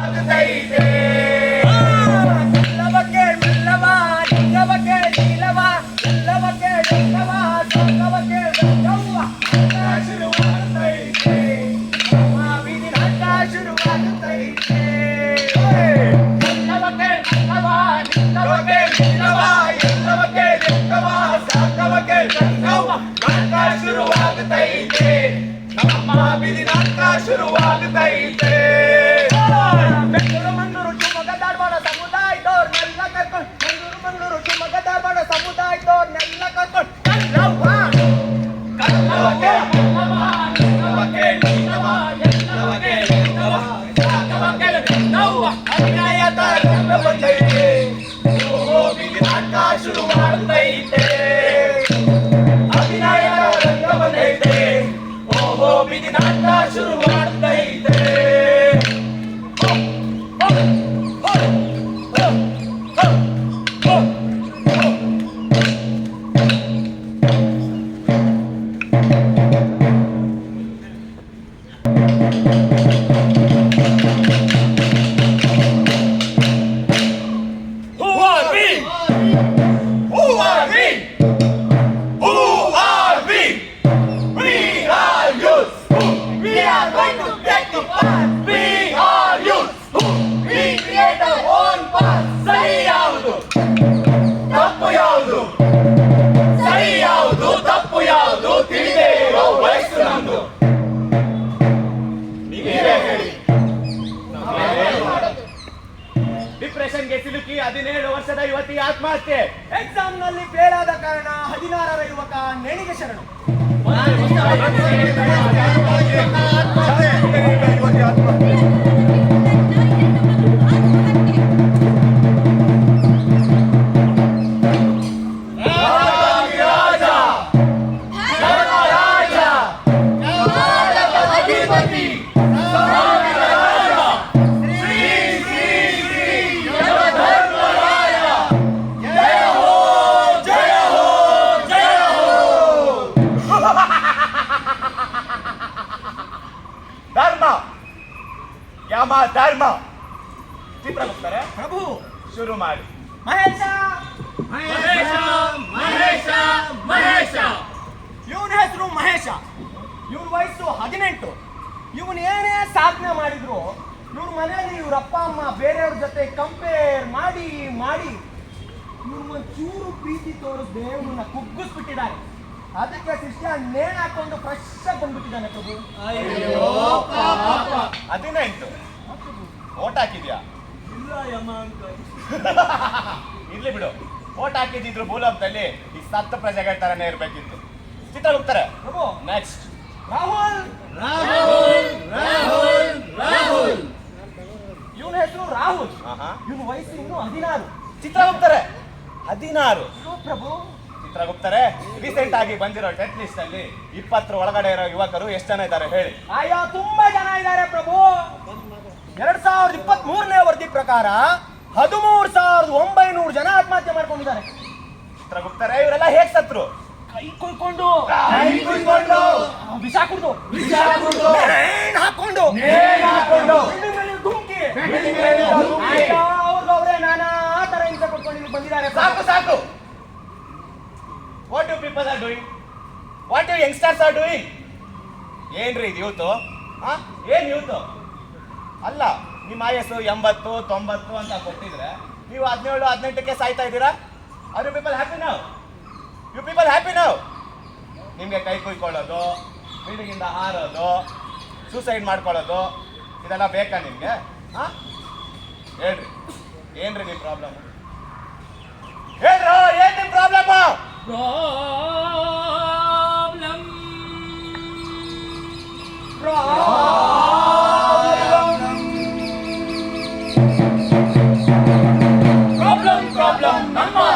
Thank you. ಹದಿನೇಳು ವರ್ಷದ ಯುವತಿ ಆತ್ಮಹತ್ಯೆ. ಎಕ್ಸಾಮ್ನಲ್ಲಿ ಫೇಲ್ ಆದ ಕಾರಣ ಹದಿನಾರರ ಯುವಕ ನೆಣಿಗೆ ಶರಣು. ರಾಜ ಶುರು ಮಾಡಿ. ಮಹೇಶ! ಮಹೇಶ! ಮಹೇಶ! ಮಹೇಶ! ಇವನ ಹೆಸರು ಮಹೇಶ. ಇವನ ವಯಸ್ಸು ಹದಿನೆಂಟು. ಇವನು ಏನೇ ಸಾಧನೆ ಮಾಡಿದ್ರು ಇವ್ರ ಮನೆಯಲ್ಲಿ ಇವ್ರ ಅಪ್ಪ ಅಮ್ಮ ಬೇರೆಯವ್ರ ಜೊತೆ ಕಂಪೇರ್ ಮಾಡಿ ಮಾಡಿ ಇವ್ರು ಚೂರು ಪ್ರೀತಿ ತೋರಿಸ್ದೆ ಇವನ್ನ ಕುಗ್ಗಿಸ್ಬಿಟ್ಟಿದ್ದಾರೆ. ಅದಕ್ಕೆ ಶಿಷ್ಯ ನೇಣ ಹಾಕೊಂಡು ಫ್ರೆಶ್ ಆಗಿ ಬಂದ್ಬಿಟ್ಟಿದ್ದಾನೆ ಪ್ರಭು. ಹದಿನೆಂಟು. ಓಟ್ ಹಾಕಿದ್ಯಾ? ಇರ್ಲಿ ಬಿಡು. ಓಟ್ ಹಾಕಿದ್ರು ಭೂಲೋಕದಲ್ಲಿ ಈ ಸತ್ತ ಪ್ರಜೆಗಳ ತರನೇ ಇರ್ಬೇಕಿತ್ತು. ಚಿತ್ರ ಹೋಗ್ತಾರೆ. ಪ್ರಭು. ನೆಕ್ಸ್ಟ್ ರಾಹುಲ್. ರಾಹುಲ್ ಇವನ ಹೆಸರು ರಾಹುಲ್. ಇವನ ವಯಸ್ಸು ಇನ್ನು ಹದಿನಾರು. ಚಿತ್ರ ಹೋಗ್ತಾರೆ. ಹದಿನಾರು. ಹೌದು ಪ್ರಭು. ಚಿತ್ರ ಹೋಗ್ತಾರೆ. ರೀಸೆಂಟ್ ಆಗಿ ಬಂದಿರೋ ಟೆಟ್ ಲಿಸ್ಟ್ ಅಲ್ಲಿ ಇಪ್ಪತ್ತರ ಒಳಗಡೆ ಇರೋ ಯುವಕರು ಎಷ್ಟು ಜನ ಇದ್ದಾರೆ ಹೇಳಿ. ಅಯ್ಯೋ ತುಂಬಾ ಜನ ಇದ್ದಾರೆ ಪ್ರಭು. ಎರಡ್ ಸಾವಿರದ ಇಪ್ಪತ್ತ್ ಮೂರನೇ ವರದಿ ಪ್ರಕಾರ ಹದಿಮೂರು ಸಾವಿರದ ಒಂಬೈನೂರು ಜನ ಆತ್ಮಹತ್ಯೆ ಮಾಡ್ಕೊಂಡಿದ್ದಾರೆ. ಚಿತ್ರ ಹೋಗ್ತಾರೆ ಇವರೆಲ್ಲ ಹೇಗ್ ಸತ್ರು? ಕೈ ಕುಯ್ಕೊಂಡು. ವಿಷ ಕುಡ್ದು ನೇಣ್ ಹಾಕೊಂಡು ಬಿಲ್ಡಿಂಗ್ ಮೇಲೆ ಧುಮುಕಿ. ಅವ್ರಿಗೆ ಅವರೇ ನಾನಾ ತರ ಹಿಂಸೆ ಕೊಟ್ಕೊಂಡು ಇಲ್ಲಿ ಬಂದಿದ್ದಾರೆ. ಸಾಕು ಸಾಕು. What you people are doing what you youngsters are doing ಏನ್ರಿ ಇದು ಯೂತ್ ಹಾ ಏನ್ ಯೂತು ಅಲ್ಲ ನಿಮ್ಮ ಆಯಸ್ಸು ಎಂಬತ್ತು ತೊಂಬತ್ತು ಅಂತ ಕೊಟ್ಟಿದ್ರೆ ನೀವು ಹದಿನೇಳು ಹದಿನೆಂಟಕ್ಕೆ ಸಾಯ್ತಾ ಇದ್ದೀರಾ? ಆರ್ ಯು ಪೀಪಲ್ ಹ್ಯಾಪಿ ನಾವು ಯು ಪೀಪಲ್ ಹ್ಯಾಪಿ ನಾವು ನಿಮಗೆ ಕೈ ಕುಯ್ಕೊಳ್ಳೋದು ಬಿಲ್ಡಿಂಗಿಂದ ಹಾರೋದು ಸೂಸೈಡ್ ಮಾಡ್ಕೊಳ್ಳೋದು ಇದೆಲ್ಲ ಬೇಕಾ ನಿಮಗೆ? ಹಾಂ? ಹೇಳ್ರಿ. ಏನ್ರಿ ನಿಮ್ಮ ಪ್ರಾಬ್ಲಮ್ ಹೇಳ್ರೋ ನಿಮ್ಮ ಪ್ರಾಬ್ಲಮ್ ಪ್ರಾಬ್ಲಮ್ ಪ್ರಾಬ್ಲಮ್ ಪ್ರಾಬ್ಲಮ್ ನಮ್ಮ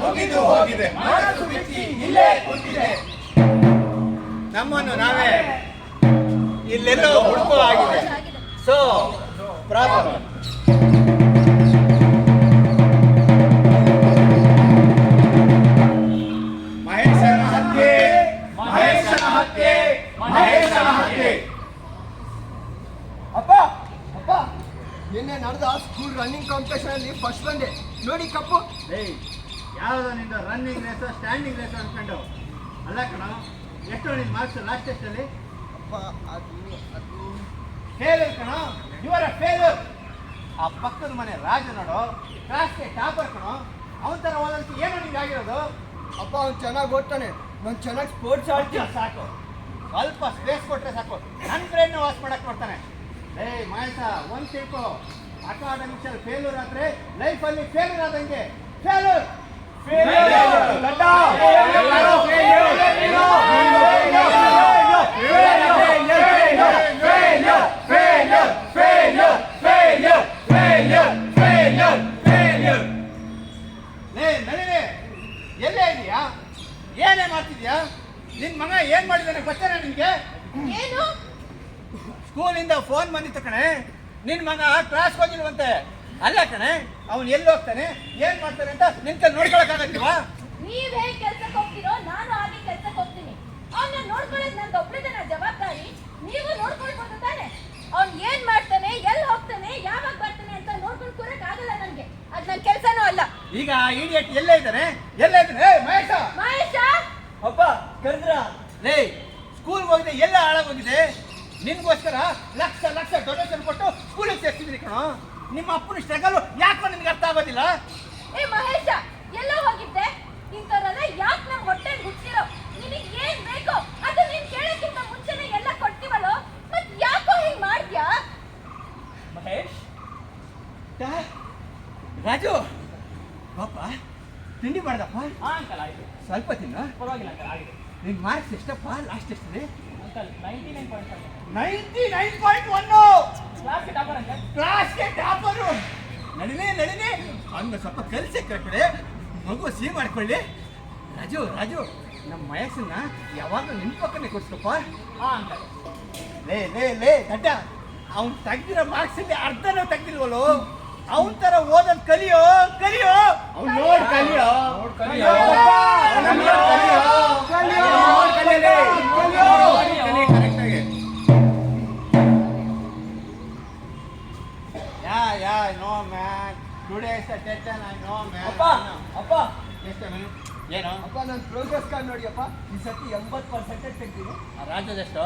ಮುಗಿದು ಹೋಗಿದೆ. ಮನಸ್ಸು ಬಿಚ್ಚಿ ಇಲ್ಲೇ ಕುಂತಿದೆ. ನಮ್ಮನ್ನು ನಾವೇ ಇಲ್ಲೆಲ್ಲೋ ಹುಡುಕೋ ಆಗಿದೆ. ಸೊ ಪ್ರಾಬ್ಲಮ್ ಮಹೇಶನ ಹತ್ಯೆ ಮಹೇಶನ ಹತ್ಯೆ ಮಹೇಶನ ಹತ್ಯೆ. ಅಪ್ಪ ಅಪ್ಪ ನಿನ್ನೆ ನಡೆದ ಸ್ಕೂಲ್ ರನ್ನಿಂಗ್ ಕಾಂಪಿಟೇಷನ್ ಅಲ್ಲಿ ಫಸ್ಟ್ ಬಂದೆ. ನೋಡಿ ಕಪ್ಪು. ಯಾವ್ದು ನಿಂದು ರನ್ನಿಂಗ್ ರೇಸು ಸ್ಟ್ಯಾಂಡಿಂಗ್ ರೇಸು ಅನ್ಕೊಂಡು? ಅಲ್ಲ ಕಣ ಎಷ್ಟು ನಿನ್ನ ಮಾರ್ಕ್ಸ್ ಲಾಸ್ಟ್ ಟೆಸ್ಟಲ್ಲಿ ಅಪ್ಪ ಅದು ಅದು. ಫೇಲ್ಯೂರ್ ಕಣ ಇವರ ಫೇಲರ್ ಆ ಪಕ್ಕದ ಮನೆ ರಾಜ ನೋಡು ಕ್ಲಾಸ್ಗೆ ಟಾಪರ್ ಕಣೋ ಅವನ ಥರ ಓದೋದಕ್ಕೆ ಏನು ನಿಂಗೆ ಆಗಿರೋದು? ಅಪ್ಪ ಅವ್ನು ಚೆನ್ನಾಗಿ ಓದ್ತಾನೆ. ನಾನು ಚೆನ್ನಾಗಿ ಸ್ಪೋರ್ಟ್ಸ್ ಆಡ್ತೀನಿ. ಸಾಕು. ಸ್ವಲ್ಪ ಸ್ಪೇಸ್ ಕೊಟ್ಟರೆ ಸಾಕು. ನನ್ನ ಬ್ರೈನ್ ವಾಸ್ ಮಾಡಕ್ಕೆ ಕೊಡ್ತಾನೆ ಏಯ್ ಮಾಯಸ ಒಂದು ತಿಳ್ಕೊ. ಅಕಾಡೆಮಿಕ್ಸಲ್ಲಿ ಫೇಲ್ಯೂರ್ ಆದರೆ ಲೈಫಲ್ಲಿ ಫೇಲ್ಯೂರ್ ಆದಂಗೆ. ಫೇಲ್ಯೂರ್ ಎಲ್ಲೇ ಇದೆಯಾ ಏನೇ? ಮಾಡ್ತಿದ್ಯಾ ನಿನ್ ಮಗ ಏನ್ ಮಾಡಿದಾನೆ ಗೊತ್ತೇನ ನಿನ್ಗೆ ಏನು ಸ್ಕೂಲಿಂದ ಫೋನ್ ಬಂದಿತ್ತು ಕಣೆ. ನಿನ್ ಮಗ ಕ್ಲಾಸ್ ಹೋಗಿಲ್ವಂತೆ. ಅಲ್ಲ ಕಣೆ. ಅವನು ಎಲ್ಲಿ ಹೋಗ್ತಾನೆ? ಏನ್ ಮಾಡ್ತಾನೆ ಅಂತ ನಿಂತ ನೋಡ್ಕೊಳಕ್ಕಾಗತ್ತಿಲ್ವಾ ನೀವ್ ಹೇಗ್ ಕೆಲ್ಸಕ್ಕೆ ಹೋಗ್ತೀರೋ ನಾನು ಹಾಗೆ ಕೆಲ್ಸಕ್ಕೆ ಹೋಗ್ತೀನಿ. ಅವನ್ನ ನೋಡ್ಕೊಳ್ಳೋದು ನನ್ನ ಒಬ್ಳಿದನ ಜವಾಬ್ದಾರಿ ನೀವು ನೋಡ್ಕೊಳ್ಬೋದು ತಾನೆ. ಅವ್ನ್ ಏನ್ ಮಾಡ್ತಾನೆ ಎಲ್ಲಿ ಹೋಗ್ತಾನೆ ಯಾವಾಗ ಬರ್ತಾನೆ ಅಂತ ನೋಡ್ಕೊಂಡು ಕೂರಕ್ ಆಗಲ್ಲ ನನ್ಗೆ. ಅದ್ ನನ್ ಕೆಲ್ಸನೂ ಅಲ್ಲ. ಈಗ ಇಡಿಯಟ್ ಎಲ್ಲೇ ಇದ್ದಾನೆ? ಎಲ್ಲೇ ಇದ್ದಾನೆ? ಮಹೇಶ! ಮಹೇಶ! ಅಪ್ಪ ಕರೆದ್ರ ಲೇ ಸ್ಕೂಲ್ ಹೋಗಿದೆ ಎಲ್ಲ ಹಾಳಾಗೋಗಿದೆ. ನಿನ್ಗೋಸ್ಕರ ಲಕ್ಷ ಲಕ್ಷ ಡೊನೇಷನ್ ಕೊಟ್ಟು ಸ್ಕೂಲಿಗೆ ಸೇರ್ಸಿದ್ರಿ ಕಣೋ. ನಿಮ್ಮ ಅಪ್ಪನ ಸ್ಟ್ರಗಲ್ ಯಾಕೋ ನಿನ್ಗೆ ಅರ್ಥ ಆಗೋದಿಲ್ಲ? ಏ ಮಹೇಶ ಎಲ್ಲ ಹೋಗಿದ್ದೆ? ಇಂಥವ್ರೆಲ್ಲ ಯಾಕೆ ನಾವು ಹೊಟ್ಟೆ ಹುಟ್ಟಿರೋ ನಿನಗೆ ಏನ್ ಬೇಕೋ ಅದು ನೀನ್ ಕೇಳಕ್ಕಿಂತ ಮುಂಚೆನೆ ಎಲ್ಲ ಕೊಡ್ತೀವಲ್ಲೋ? ಮತ್ ಯಾಕೋ ಹಿಂಗ್ ಮಾಡ್ತೀಯಾ? ಮಹೇಶ್? ರಾಜು! ಪಾಪ ತಿಂಡಿ ಮಾಡ್ದಪ್ಪ? ಹಾ ಅಂಕಲ್ ಆಯ್ತು. ಸ್ವಲ್ಪ ತಿನ್ನ. ಪರವಾಗಿಲ್ಲ ಅಂಕಲ್ ಆಗಿದೆ. ನಿನ್ ಮಾರ್ಕ್ಸ್ ಎಷ್ಟಪ್ಪ? ಲಾಸ್ಟ್ ಎಷ್ಟು uncle ninety nine point ninety nine point one ಕ್ಲಾಸ್ಗೆ ಟಾಪರ್ ಅಂಕಲ್. ಕ್ಲಾಸ್ಗೆ ಟಾಪರು! ನಡಿನೇ ನಡಿನೇ ಅಂದ ಸ್ವಲ್ಪ ಕಲಿಸಿ ಕಡೆ ಮಗು ಸಿಹಿ ಮಾಡ್ಕೊಳ್ಳಿ. ರಾಜು ರಾಜು ನಮ್ಮ ಮಯಸ್ಸನ್ನ ಯಾವಾಗ ನಿನ್ ಪಕ್ಕನೆ ಕೊಡ್ಸಪ್ಪ ಹಾ ಅಂಕಲ್ ಲೇ ಲೇ ಲೇ ದಡ್ಡ. ಅವ್ನು ತೆಗ್ದಿರೋ ಮಾರ್ಕ್ಸ್ ಇಲ್ಲಿ ಅರ್ಧನೂ ತೆಗ್ದಿಲ್ವಲ್ಲೋ? ಅವನ್ ತರ ಓದನ್ ಕಲಿಯೋ ಕಲಿಯೋ. ಅವ್ನು ನೋಡ್ ಕಲಿಯೋ. ಕಲಿಯೋ. ಕಲಿಯೋ. ಕಲಿಯೋ. ಕಲಿಯೋ. Yeah yeah no man today is tension I know man ಅಪ್ಪ ಅಪ್ಪ. ಎಷ್ಟು ಮೇನು ಏನು? ಅಪ್ಪ ನನ್ನ ಪ್ರೋಗ್ರೆಸ್ ಕಾರ್ಡ್ ನೋಡಿ ಅಪ್ಪ ಈ ಸತಿ ಎಂಬತ್ತು ಪರ್ಸೆಂಟೇಜ್ ತೆಗ್ದಿನಿ. ಆ ರಾಜ್ಯದೆಷ್ಟು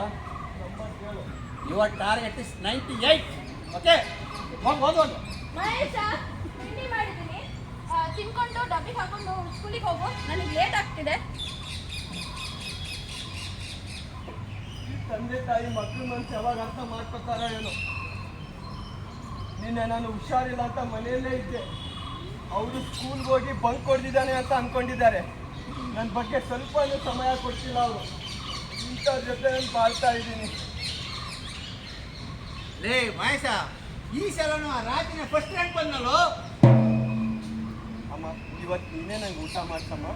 ತೊಂಬತ್ತೇಳು your target is ninety eight okay ಹೋಗಿ ಓದೋದು ಮಹೇಶ ತಿಂಡಿ ಮಾಡಿದ್ದೀನಿ. ಆ, ತಿನ್ಕೊಂಡು ಡಬ್ಬಿಗೆ ಹಾಕೊಂಡು ಸ್ಕೂಲಿಗೆ ಹೋಗು. ನನಗೆ ಲೇಟ್ ಆಗ್ತಿದೆ. ಈ ತಂದೆ ತಾಯಿ ಮಕ್ಕಳು ಮನ್ಸು ಯಾವಾಗ ಅರ್ಥ ಮಾಡ್ಕೊತಾರೋ ಏನೋ. ನಿನ್ನೆ ನಾನು ಹುಷಾರಿಲ್ಲ ಅಂತ ಮನೆಯಲ್ಲೇ ಇದ್ದೆ. ಅವರು ಸ್ಕೂಲ್ಗೆ ಹೋಗಿ ಬಂಕ್ ಹೊಡೆದಿದ್ದಾನೆ ಅಂತ ಅನ್ಕೊಂಡಿದ್ದಾರೆ. ನನ್ನ ಬಗ್ಗೆ ಸ್ವಲ್ಪನೂ ಸಮಯ ಕೊಡ್ತಿಲ್ಲ ಅವರು. ಇಂಥವ್ರ ಜೊತೆ ನಾನು ಬಾಳ್ತಾ ಇದ್ದೀನಿ. ಲೇ ಮಹೇಶ ಈ ಸಲನು ಆ ರಾತ್ರಿನ ಫಸ್ಟ್ ರ್ಯಾಂಕ್ ಬಂದಲ್ಲೋ ಅಮ್ಮ ಇವತ್ತು ನೀನೇ ನಂಗೆ ಊಟ ಮಾಡ್ಸಮ್ಮ?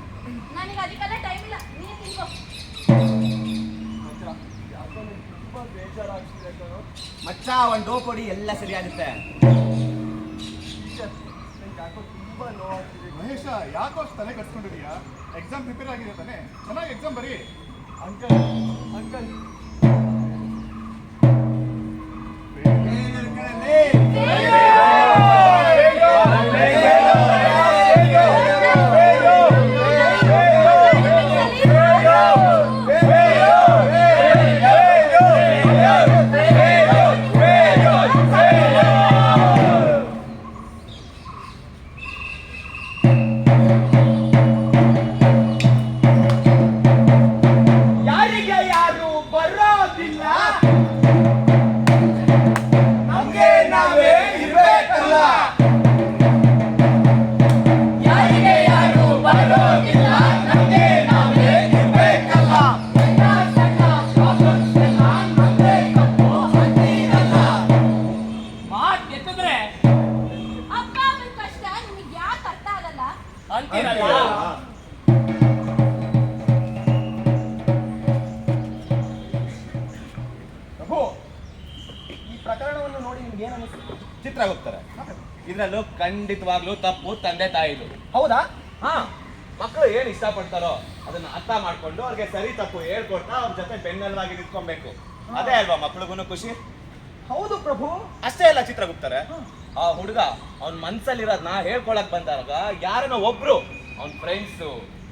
ನನಗೆ ಅದಕ್ಕೆಲ್ಲ ಟೈಮ್ ಇಲ್ಲ. ನೀನು ತಿನ್ಕೋ. ಯಾಕೋ ಮಚ್ಚ, ಒಂದು ಡೋ ಕೊಡಿ ಎಲ್ಲ ಸರಿ ಆಗುತ್ತೆ ಟೀಚರ್ ಯಾಕೋ ತುಂಬ ನೋವಾಗ್ತಿದೆ ಮಹೇಶ ಯಾಕೋ ತಲೆ ಕಟ್ಸ್ಕೊಂಡಿದೀಯಾ ಎಕ್ಸಾಮ್ ಪ್ರಿಪೇರ್ ಆಗಿದೆ ತಾನೆ? ಚೆನ್ನಾಗಿ ಎಕ್ಸಾಮ್ ಬರೀ. ಅಂಕಲ್ ನಿಮ್ಗೆ ಏನು ಅನಿಸ್ತು ಚಿತ್ರ ಹೋಗ್ತಾರೆ ಇದ್ರಲ್ಲೂ ಖಂಡಿತವಾಗ್ಲೂ ತಪ್ಪು ತಂದೆ ತಾಯಿದು. ಹೌದಾ? ಹಾ ಮಕ್ಕಳು ಏನ್ ಇಷ್ಟಪಡ್ತಾರೋ ಅದನ್ನ ಅರ್ಥ ಮಾಡ್ಕೊಂಡು ಅವ್ರಿಗೆ ಸರಿ ತಪ್ಪು ಹೇಳ್ಕೊಡ್ತಾ ಅವ್ರ ಜೊತೆ ಬೆನ್ನೆಲುವಾಗಿ ನಿಂತ್ಕೊಬೇಕು. ಅದೇ ಅಲ್ವಾ ಮಕ್ಳಿಗೂ ಖುಷಿ? ಹೌದು ಪ್ರಭು. ಅಷ್ಟೇ ಅಲ್ಲ ಚಿತ್ರ ಗುಪ್ತಾರೆ ಆ ಹುಡುಗ ಅವ್ನ ಮನ್ಸಲ್ಲಿರೋದ್ನ ಹೇಳ್ಕೊಳಕ್ ಬಂದಾಗ ಯಾರನ್ನ ಒಬ್ರು ಅವ್ನ ಫ್ರೆಂಡ್ಸು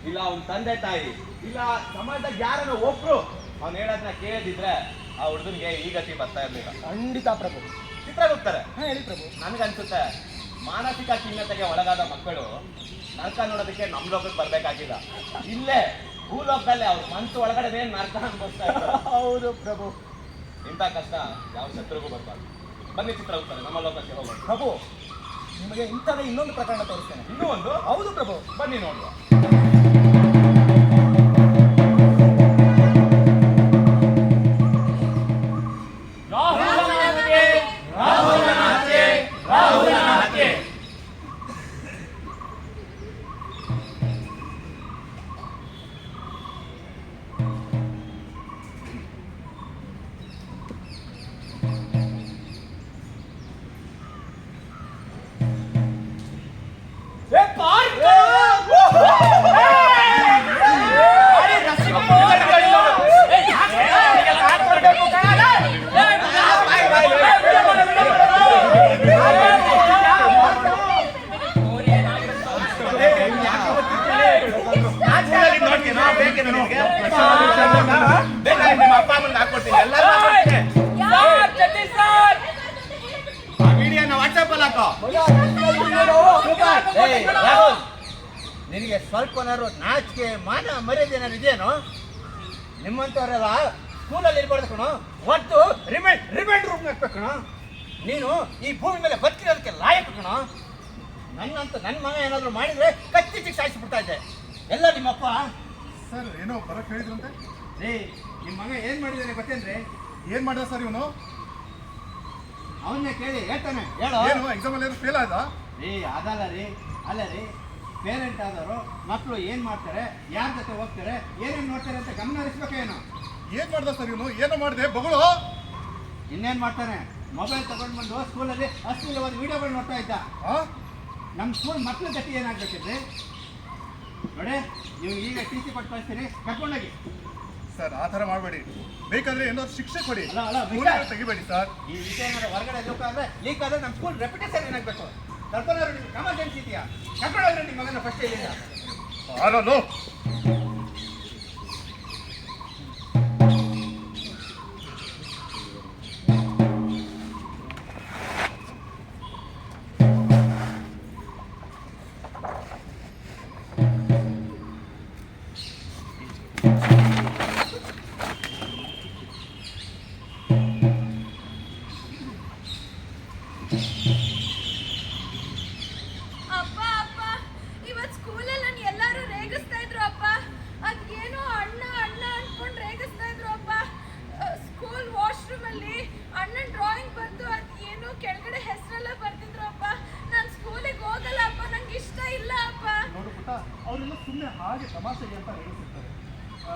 ಇಲ್ಲ ಅವ್ನ ತಂದೆ ತಾಯಿ ಇಲ್ಲ ಸಮಾಜದಾಗ ಯಾರನ್ನ ಒಬ್ರು ಅವ್ನು ಹೇಳೋದನ್ನ ಕೇಳಿದ್ರೆ ಆ ಹುಡುಗನ್ಗೆ ಈ ಗತಿ ಬರ್ತಾ ಇರ್ಲಿಲ್ಲ. ಖಂಡಿತ ಪ್ರಭು. ಚಿತ್ರಗುಪ್ತಾರೆ. ಹಾಂ ಹೇಳಿ ಪ್ರಭು. ನನಗನ್ಸುತ್ತೆ ಮಾನಸಿಕ ಖಿನ್ನತೆಗೆ ಒಳಗಾದ ಮಕ್ಕಳು ನರ್ಕ ನೋಡೋದಕ್ಕೆ ನಮ್ ಲೋಕಕ್ಕೆ ಬರ್ಬೇಕಾಗಿಲ್ಲ. ಇಲ್ಲೇ ಭೂಲೋಕದಲ್ಲಿ ಅವ್ರ ಮನ್ಸು ಒಳಗಡೆ ನರಕ ಅನ್ಭವಿಸ್ತಾ ಹೌದು ಪ್ರಭು. ಇಂಥ ಕಷ್ಟ ಯಾವ ಶತ್ರುಗೂ ಬರ್ಬಾರ್ದು. ಬನ್ನಿ ಚಿತ್ರ ಹೋಗ್ತಾರೆ ನಮ್ಮ ಲೋಕಕ್ಕೆ ಹೋಗೋಣ. ಪ್ರಭು ನಿಮಗೆ ಇಂಥದೇ ಇನ್ನೊಂದು ಪ್ರಕರಣ ತೋರಿಸ್ತೇನೆ. ಇನ್ನೂ ಒಂದು? ಹೌದು ಪ್ರಭು. ಬನ್ನಿ ನೋಡುವ. ನಿನಗೆ ಸ್ವಲ್ಪನಾದ್ರು ನಾಚಿಕೆ ಮಾನ ಮರ್ಯಾದೆ ಏನಾದ್ರು ಇದೆಯೇನೋ? ನಿಮ್ಮಂಥವರೆಲ್ಲ ಸ್ಕೂಲಲ್ಲಿ ಇರ್ಬಾರ್ದು ಕಣೋ. ಒಟ್ಟು ರಿಮೈಂಡ್ ರಿಮೈಂಡ್ ರೂಮ್ ಹಾಕ್ಬೇಕು ಕಣೋ. ನೀನು ಈ ಭೂಮಿ ಮೇಲೆ ಬದುಕಿರೋದಕ್ಕೆ ಲಾಯಕ್ ಕಣೋ. ನನ್ನಂತ ನನ್ನ ಮಗ ಏನಾದರೂ ಮಾಡಿದ್ರೆ ಕತ್ತಿ ಚಿಕ್ಕ ಸಾಯಿಸ್ಬಿಡ್ತಾ ಇದ್ದೆ. ಎಲ್ಲ ನಿಮ್ಮಪ್ಪ ಸರ್ ಏನೋ ಬರಕ್ ಹೇಳಿದ್ರಂತೆ. ರೀ ನಿಮ್ಮ ಮಗ ಏನು ಮಾಡಿದ್ದಾನೆ ಗೊತ್ತೇನ್ರಿ? ಏನು ಮಾಡಿದ ಸರ್ ಇವನು? ಅವನ್ನೇ ಕೇಳಿ ಹೇಳ್ತಾನೆ. ಹೇಳೋ? ಏನು ಎಕ್ಸಾಮ್ ಅಲ್ಲಿ ಫೇಲ್ ಆಯ್ತಾ? ರೀ ಅದಲ್ಲ ರೀ ಅಲ್ಲ ರೀ. ಪೇರೆಂಟ್ ಆದವರು ಮಕ್ಕಳು ಏನ್ ಮಾಡ್ತಾರೆ ಯಾರ ಜೊತೆ ಹೋಗ್ತಾರೆ ಏನೇನ್ ನೋಡ್ತಾರೆ ಅಂತ ಗಮನ ಹರಿಸ್ಬೇಕೇನು ಏನ್? ಮಾಡ್ದ ಸರ್ ಇವನು? ಏನೋ ಮಾಡಿದೆ? ಬಗಳು? ಇನ್ನೇನ್ ಮಾಡ್ತಾನೆ? ಮೊಬೈಲ್ ತಗೊಂಡ್ ಬಂದು ಸ್ಕೂಲಲ್ಲಿ ಅಶ್ಲೀಲವಾದ ವಿಡಿಯೋಗಳು ನೋಡ್ತಾ ಇದ್ದ. ನಮ್ಮ ಸ್ಕೂಲ್ ಮಕ್ಕಳ ಗತಿ ಏನಾಗ್ಬೇಕಿದ್ರಿ? ನೋಡಿ ನೀವು ಈಗ ಟಿ ಸಿ ಕೊಟ್ಟು ಕಳಿಸ್ತೀನಿ. ಕರ್ಕೊಂಡೋಗಿ. ಸರ್ ಆ ಥರ ಮಾಡಬೇಡಿ. ಬೇಕಾದ್ರೆ ಏನಾದ್ರು ಶಿಕ್ಷೆ ಕೊಡಿ. ಅಲ್ಲ, ಅಲ್ಲ, ತೆಗಿಬೇಡಿ ಸರ್. ಈ ವಿಷಯ ಏನಾದ್ರು ಹೊರಗಡೆ ಲೋಕ ಆದ್ರೆ ಲೀಕ್ ಆದ್ರೆ ನಮ್ಮ ಸ್ಕೂಲ್ ರೆಪ್ಯುಟೇಷನ್ ಏನಾಗಬೇಕು? ಕರ್ಕೊಂಡವ್ರು ನಿಮ್ಗೆ ಕಾಮನ್ ಸೆನ್ಸ್ ಇದೆಯಾ? ಕರ್ಕೊಂಡೋಗ್ರಿ ನಿಮ್ಮ ಮಗನ ಫಸ್ಟ್ ಇಲ್ಲಿಂದ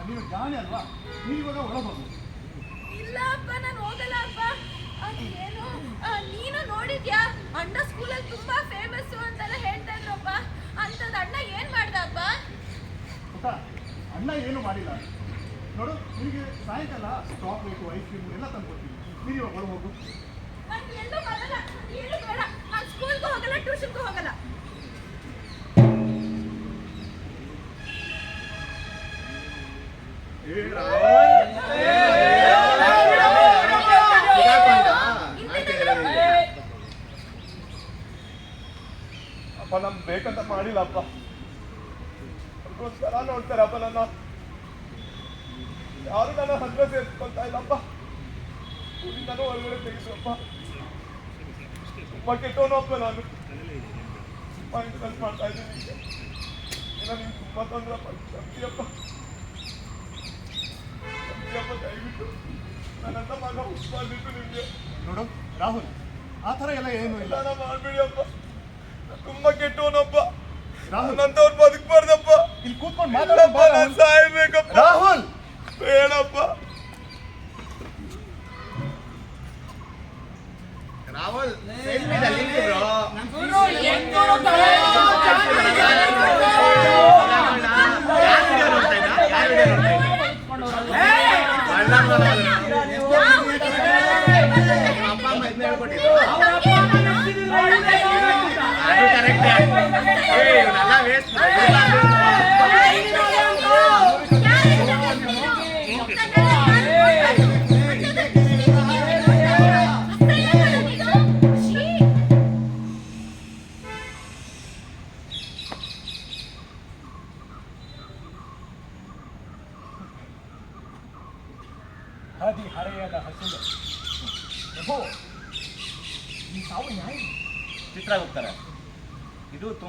ಆ, ನೀವು ಜಾಣಿ ಅಲ್ವಾ ನೀವು ಇವಾಗ ಒಳಗೋಗು ಇಲ್ಲ ಅಪ್ಪ ನಮ್ ಬೇಕಂತ ಮಾಡಿಲ್ಲ ಅಪ್ಪ ಅದಕ್ಕೋಸ್ಕರ ನೋಡ್ತಾರೆ ಅಪ್ಪ ನನ್ನ. ಯಾರು ನನ್ನ ಹತ್ರ ಸೇರ್ಕೊಳ್ತಾ ಇಲ್ಲಪ್ಪ. ನಾನು ಹೊರಗಡೆ ತೆಗಿಸಪ್ಪ ತುಂಬಾ ಕೆಟ್ಟವನಪ್ಪ ನಾನು. ತುಂಬಾ ಇನ್ಸಲ್ಟ್ ಮಾಡ್ತಾ ಇದ್ದೀನಿ ಇಲ್ಲ ನಿಮ್ಗೆ ತುಂಬಾ ತೊಂದ್ರೆ ಅಪ್ಪ ಕ್ಷಮಿಸಿಯಪ್ಪ ಕ್ಷಮಿಸಿಯಪ್ಪ ದಯವಿಟ್ಟು ನನ್ನಂತ ಮಗ ಹುಟ್ಬಾರ್ದಿತ್ತು ನಿಮ್ಗೆ ನೋಡು ರಾಹುಲ್ ಆ ಥರ ಎಲ್ಲ ಏನು ಇಲ್ಲ ಮಾಡ್ಬೇಡಿ ಅಪ್ಪ ತುಂಬಾ ಕೆಟ್ಟವನಪ್ಪ ರಾಹುಲ್ ನನ್ನಂತವ್ರ ಬದುಕು ಕೂತ್ಕೊಂಡು ಮಾತಾಡೋ ಸಾಯ್ಬೇಕಪ್ಪ ರಾಹುಲ್ ಬೇಡಪ್ಪ ರಾಹುಲ್ ಇದ್ದ?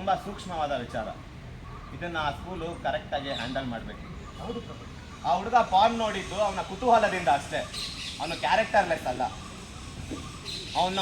ತುಂಬಾ ಸೂಕ್ಷ್ಮವಾದ ವಿಚಾರ. ಇದನ್ನ ಆ ಸ್ಕೂಲು ಕರೆಕ್ಟಾಗಿ ಹ್ಯಾಂಡಲ್ ಮಾಡಬೇಕು. ಹೌದು ಆ ಹುಡುಗ ಫಾರ್ಮ್ ನೋಡಿದ್ದು ಅವನ ಕುತೂಹಲದಿಂದ ಅಷ್ಟೇ. ಅವನು ಕ್ಯಾರೆಕ್ಟರ್ಲೆಸ್ ಅಲ್ಲ. ಅವನ